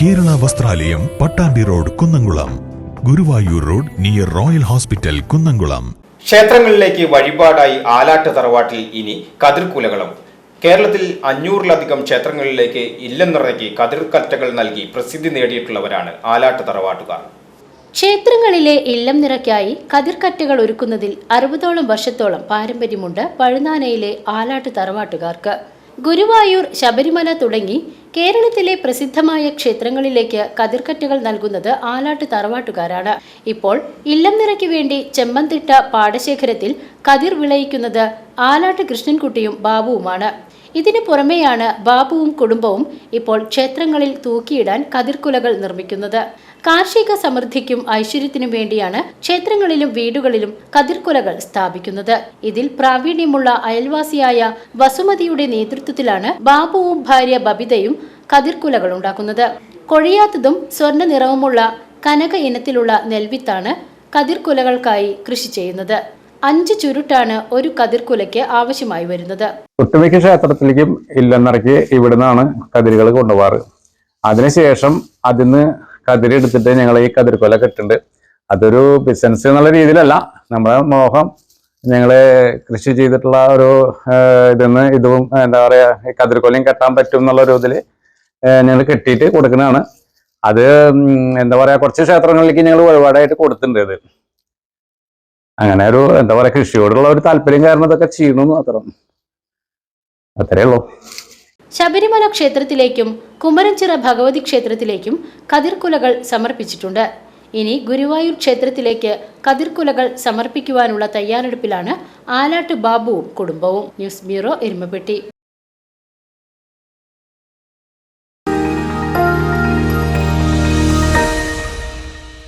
Kerala വസ്ത്രാലയം Pattambi road Kunnamkulam. Guruvayur road near royal hospital Kunnamkulam. ക്ഷേത്രങ്ങളിലേക്ക് വഴിപാടായി ആലാട്ട് തറവാട്ടിൽ ഇനി കതിർക്കുലകളും. കേരളത്തിൽ അഞ്ഞൂറിലധികം ക്ഷേത്രങ്ങളിലേക്ക് ഇല്ലെന്നുറക്കി കതിർക്കറ്റകൾ നൽകി പ്രസിദ്ധി നേടിയിട്ടുള്ളവരാണ് ആലാട്ട് തറവാട്ടുകാർ. ക്ഷേത്രങ്ങളിലെ ഇല്ലം നിറയ്ക്കായി കതിർക്കറ്റകൾ ഒരുക്കുന്നതിൽ അറുപതോളം വർഷത്തോളം പാരമ്പര്യമുണ്ട് പഴുനാനയിലെ ആലാട്ട് തറവാട്ടുകാർക്ക്. ഗുരുവായൂർ ശബരിമല തുടങ്ങി കേരളത്തിലെ പ്രസിദ്ധമായ ക്ഷേത്രങ്ങളിലേക്ക് കതിർക്കറ്റകൾ നൽകുന്നത് ആലാട്ട് തറവാട്ടുകാരാണ്. ഇപ്പോൾ ഇല്ലം നിറയ്ക്ക് വേണ്ടി ചെമ്മന്തിട്ട പാടശേഖരത്തിൽ കതിർ വിളയിക്കുന്നത് ആലാട്ട് കൃഷ്ണൻകുട്ടിയും ബാബുവുമാണ്. ഇതിനു പുറമെയാണ് ബാബുവും കുടുംബവും ഇപ്പോൾ ക്ഷേത്രങ്ങളിൽ തൂക്കിയിടാൻ കതിർക്കുലകൾ നിർമ്മിക്കുന്നത്. കാർഷിക സമൃദ്ധിക്കും ഐശ്വര്യത്തിനും വേണ്ടിയാണ് ക്ഷേത്രങ്ങളിലും വീടുകളിലും കതിർക്കുലകൾ സ്ഥാപിക്കുന്നത്. ഇതിൽ പ്രാവീണ്യമുള്ള അയൽവാസിയായ വസുമതിയുടെ നേതൃത്വത്തിലാണ് ബാബുവും ഭാര്യ ബബിതയും കതിർക്കുലകൾ ഉണ്ടാക്കുന്നത്. കൊഴിയാത്തതും സ്വർണ നിറവുമുള്ള കനക ഇനത്തിലുള്ള നെൽവിത്താണ് കതിർക്കുലകൾക്കായി കൃഷി ചെയ്യുന്നത്. അഞ്ച് ചുരുട്ടാണ് ഒരു കതിർക്കുലയ്ക്ക് ആവശ്യമായി വരുന്നത്. ഒട്ടുമിക്ക ക്ഷേത്രത്തിലേക്കും ഇല്ലെന്നിറക്കി ഇവിടുന്നാണ് കതിരുകൾ കൊണ്ടുപോകാറ്. അതിനുശേഷം അതിന്ന് കതിരെടുത്തിട്ട് ഞങ്ങൾ ഈ കതിർക്കുല കെട്ടുണ്ട്. അതൊരു ബിസിനസ് എന്നുള്ള രീതിയിലല്ല നമ്മുടെ മോഹം ഞങ്ങൾ കൃഷി ചെയ്തിട്ടുള്ള ഒരു ഇതിന്ന് ഇതും എന്താ പറയുക കതിർക്കൊലയും കെട്ടാൻ പറ്റും എന്നുള്ള ഒരു ഇതിൽ ഞങ്ങൾ കെട്ടിയിട്ട് കൊടുക്കുന്നതാണ്. അത് എന്താ പറയുക കുറച്ച് ക്ഷേത്രങ്ങളിലേക്ക് ഞങ്ങൾ ഒരുപാടായിട്ട് കൊടുത്തിട്ടുണ്ട് ഇത്. അങ്ങനെ ഒരു എന്താ പറയാ കൃഷിയോടുള്ള ഒരു താല്പര്യം കാരണം ഇതൊക്കെ ചെയ്യണമെന്ന് മാത്രം. അത്രേ ഉള്ളൂ. ശബരിമല ക്ഷേത്രത്തിലേക്കും കുമരഞ്ചിറ ഭഗവതി ക്ഷേത്രത്തിലേക്കും കതിർക്കുലകൾ സമർപ്പിച്ചിട്ടുണ്ട്. ഇനി ഗുരുവായൂർ ക്ഷേത്രത്തിലേക്ക് കതിർക്കുലകൾ സമർപ്പിക്കുവാനുള്ള തയ്യാറെടുപ്പിലാണ് ആലാട്ട് ബാബുവും കുടുംബവും. News bureau Erumapetty.